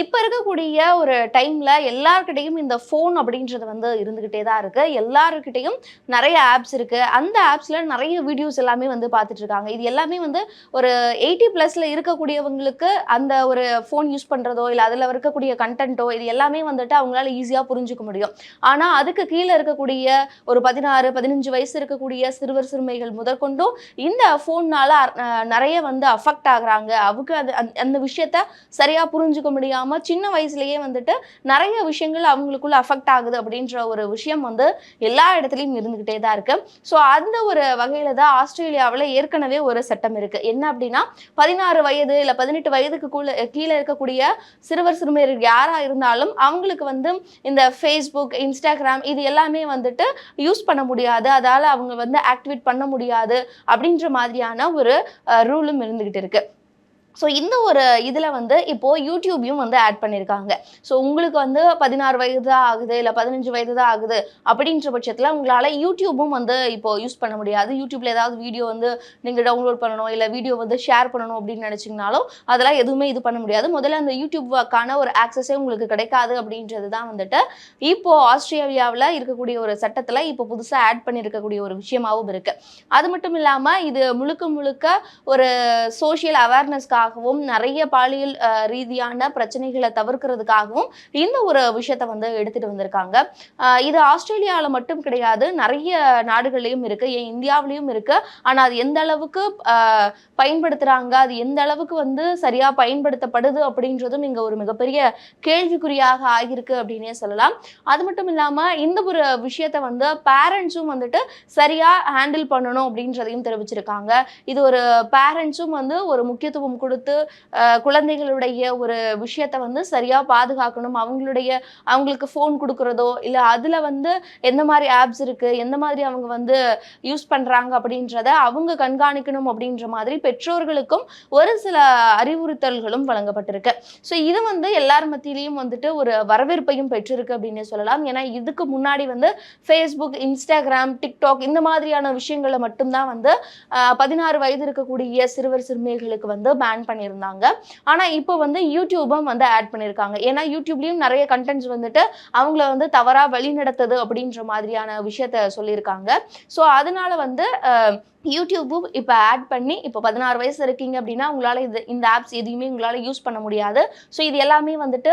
இப்போ இருக்கக்கூடிய ஒரு டைமில் எல்லாருக்கிட்டையும் இந்த ஃபோன் அப்படின்றது வந்து இருந்துக்கிட்டே தான் இருக்குது எல்லாருக்கிட்டையும் நிறைய ஆப்ஸ் இருக்குது அந்த ஆப்ஸில் நிறைய வீடியோஸ் எல்லாமே வந்து பார்த்துட்டு இருக்காங்க. இது எல்லாமே வந்து ஒரு எயிட்டி ப்ளஸில் இருக்கக்கூடியவங்களுக்கு அந்த ஒரு ஃபோன் யூஸ் பண்ணுறதோ இல்லை அதில் இருக்கக்கூடிய கண்டென்ட்டோ இது எல்லாமே வந்துட்டு அவங்களால ஈஸியாக புரிஞ்சுக்க முடியும். ஆனால் அதுக்கு கீழே இருக்கக்கூடிய ஒரு பதினாறு பதினஞ்சு வயசு இருக்கக்கூடிய சிறுவர் சிறுமைகள் முதற்கொண்டும் இந்த ஃபோன்னால் நிறைய வந்து அஃபெக்ட் ஆகுறாங்க. அவங்க அது அந்த- அந்த விஷயத்த சரியாக புரிஞ்சுக்க இல்லாமல் சின்ன வயசுலேயே வந்துட்டு நிறைய விஷயங்கள் அவங்களுக்குள்ள அஃபெக்ட் ஆகுது அப்படின்ற ஒரு விஷயம் வந்து எல்லா இடத்துலையும் இருந்துக்கிட்டே தான் இருக்கு. ஸோ அந்த ஒரு வகையில் தான் ஆஸ்திரேலியாவில் ஏற்கனவே ஒரு சட்டம் இருக்கு. என்ன அப்படின்னா பதினாறு வயது இல்லை பதினெட்டு வயதுக்கு கூட கீழே இருக்கக்கூடிய சிறுவர் சிறுமியர் யாராக இருந்தாலும் அவங்களுக்கு வந்து இந்த ஃபேஸ்புக் இன்ஸ்டாகிராம் இது எல்லாமே வந்துட்டு யூஸ் பண்ண முடியாது. அதால் அவங்க வந்து ஆக்டிவேட் பண்ண முடியாது அப்படின்ற மாதிரியான ஒரு ரூலும் இருந்துக்கிட்டு இருக்கு. ஸோ இந்த ஒரு இதில் வந்து இப்போது யூடியூபையும் வந்து ஆட் பண்ணியிருக்காங்க ஸோ உங்களுக்கு வந்து பதினாறு வயது தான் ஆகுது இல்லை பதினஞ்சு வயது தான் ஆகுது அப்படின்ற பட்சத்தில் உங்களால் யூடியூபும் வந்து இப்போது யூஸ் பண்ண முடியாது. யூடியூப்பில் ஏதாவது வீடியோ வந்து நீங்கள் டவுன்லோட் பண்ணணும் இல்லை வீடியோ வந்து ஷேர் பண்ணணும் அப்படின்னு நினச்சிங்கனாலும் அதெல்லாம் எதுவுமே இது பண்ண முடியாது. முதல்ல அந்த யூடியூப்க்கான ஒரு ஆக்சஸே உங்களுக்கு கிடைக்காது அப்படின்றது தான் வந்துட்டு இப்போது ஆஸ்திரேலியாவில் இருக்கக்கூடிய ஒரு சட்டத்தில் இப்போ புதுசாக ஆட் பண்ணியிருக்கக்கூடிய ஒரு விஷயமாவும் இருக்குது அது மட்டும் இல்லாமல் இது முழுக்க முழுக்க ஒரு சோஷியல் அவேர்னஸ்க்காக தவிர்க்கிறதுக்காகவும் நிறைய பாலியல் ரீதியான பிரச்சனைகளை தவிர்க்கிறதுக்காகவும் இந்த ஒரு விஷயத்தை வந்து எடுத்துட்டு வந்திருக்காங்க. இது ஆஸ்திரேலியாவில் மட்டும் கிடையாது நிறைய நாடுகள்லையும் இருக்கு ஏன் இந்தியாவிலையும் இருக்கு. ஆனால் அது எந்த அளவுக்கு பயன்படுத்துறாங்க அது எந்த அளவுக்கு வந்து சரியா பயன்படுத்தப்படுது அப்படின்றதும் இங்க ஒரு மிகப்பெரிய கேள்விக்குறியாக ஆகியிருக்கு அப்படின்னே சொல்லலாம். அது மட்டும் இல்லாம இந்த ஒரு விஷயத்தை வந்து பேரண்ட்ஸும் வந்துட்டு சரியா ஹேண்டில் பண்ணணும் அப்படின்றதையும் தெரிவிச்சிருக்காங்க. இது ஒரு பேரண்ட்ஸும் வந்து ஒரு முக்கியத்துவம் கொடுத்து குழந்தைகளுடைய ஒரு விஷயத்தை வந்து சரியா பாதுகாக்கணும். அவங்களுடைய அவங்களுக்கு ஃபோன் கொடுக்கறதோ இல்லை அதுல வந்து எந்த மாதிரி ஆப்ஸ் இருக்கு எந்த மாதிரி அவங்க வந்து யூஸ் பண்றாங்க அப்படின்றத அவங்க கண்காணிக்கணும் அப்படின்ற மாதிரி பெற்றோர்களுக்கும் ஒரு சில அறிவுறுத்தல்களும் வழங்கப்பட்டிருக்கு. ஸோ இது வந்து எல்லார் மத்தியிலையும் வந்துட்டு ஒரு வரவேற்பையும் பெற்றிருக்கு அப்படின்னு சொல்லலாம். ஏன்னா இதுக்கு முன்னாடி வந்து ஃபேஸ்புக் இன்ஸ்டாகிராம் டிக்டாக் இந்த மாதிரியான விஷயங்களை மட்டும்தான் வந்து பதினாறு வயது இருக்கக்கூடிய சிறுவர் சிறுமிகளுக்கு வந்து பேன் பண்ணியிருந்தாங்க. ஆனால் இப்போ வந்து யூடியூபும் வந்து ஆட் பண்ணியிருக்காங்க. ஏன்னா யூடியூப்லேயும் நிறைய கண்டென்ட்ஸ் வந்துட்டு அவங்கள வந்து தவறாக வழிநடத்துது அப்படின்ற மாதிரியான விஷயத்த சொல்லியிருக்காங்க. ஸோ அதனால வந்து யூடியூப்பும் யூடியூபும் இப்போ ஆட் பண்ணி இப்போ பதினாறு வயசு இருக்கீங்க அப்படின்னா உங்களால் இது இந்த ஆப்ஸ் எதையுமே உங்களால் யூஸ் பண்ண முடியாது. ஸோ இது எல்லாமே வந்துட்டு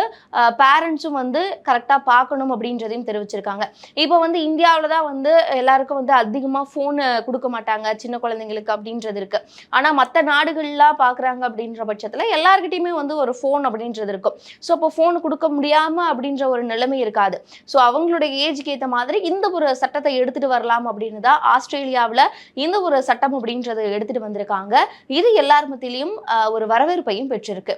பேரண்ட்ஸும் வந்து கரெக்டாக பார்க்கணும் அப்படின்றதையும் தெரிவிச்சிருக்காங்க. இப்போ வந்து இந்தியாவில் தான் வந்து எல்லாருக்கும் வந்து அதிகமாக ஃபோனு கொடுக்க மாட்டாங்க சின்ன குழந்தைங்களுக்கு அப்படின்றது இருக்குது ஆனால் மற்ற நாடுகள்லாம் பார்க்குறாங்க அப்படின்ற பட்சத்தில் எல்லாருக்கிட்டையுமே வந்து ஒரு ஃபோன் அப்படின்றது இருக்கும். ஸோ அப்போ ஃபோன் கொடுக்க முடியாமல் அப்படின்ற ஒரு நிலைமை இருக்காது. ஸோ அவங்களுடைய ஏஜ்க்கு ஏற்ற மாதிரி இந்த ஒரு சட்டத்தை எடுத்துகிட்டு வரலாம் அப்படின்னு தான் ஆஸ்திரேலியாவில் இந்த ஒரு சட்டம் அப்படின்றத எடுத்துட்டு வந்திருக்காங்க. இது எல்லார் மத்தியிலையும் ஒரு வரவேற்பையும் பெற்றிருக்கு.